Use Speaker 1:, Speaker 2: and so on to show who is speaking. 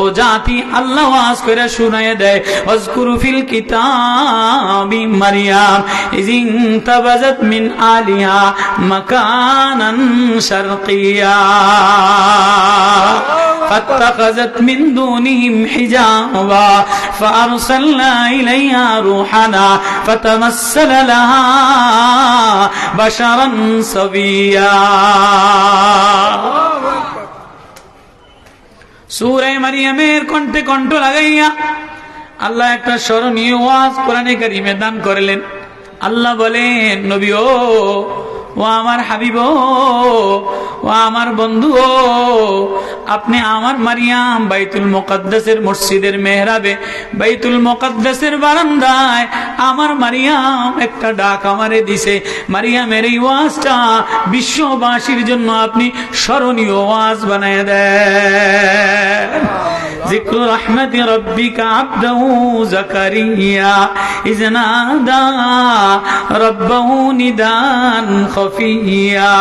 Speaker 1: ও জাতি আল্লাহ ওয়াজ করে শুনায় দেয় অজকুরু ফিল কিতাবি মারিয়াম ইজিন তাবাজাত মিন আলিহা মাকানান শারকিয়া فاتخذت من دونهم حجابا فأرسلنا إليها روحنا فتمثل لها بشرا سويا সুরে মারিয়ামের কণ্ঠে কণ্ঠ লাগাইয়া আল্লাহ একটা স্মরণীয় ওয়াজ কোরআনে কারিমে দান করলেন। আল্লাহ বলেন নবী ও ও আমার হাবিব ও, আমার বন্ধু আপনি আমার মারিয়াম বাইতুল মোকাদ্দাসের মসজিদের মেহরাবে বাইতুল মোকাদ্দাসের বারান্দায় আমার মারিয়াম একটা ডাক আমারে দিছে। মারিয়ামের এই ওয়াজটা বিশ্ববাসীর জন্য আপনি স্মরণীয় ওয়াজ বানায় দেন। ذكر رحمة ربك عبده زكريا. إذ نادى ربه نداء خفيا.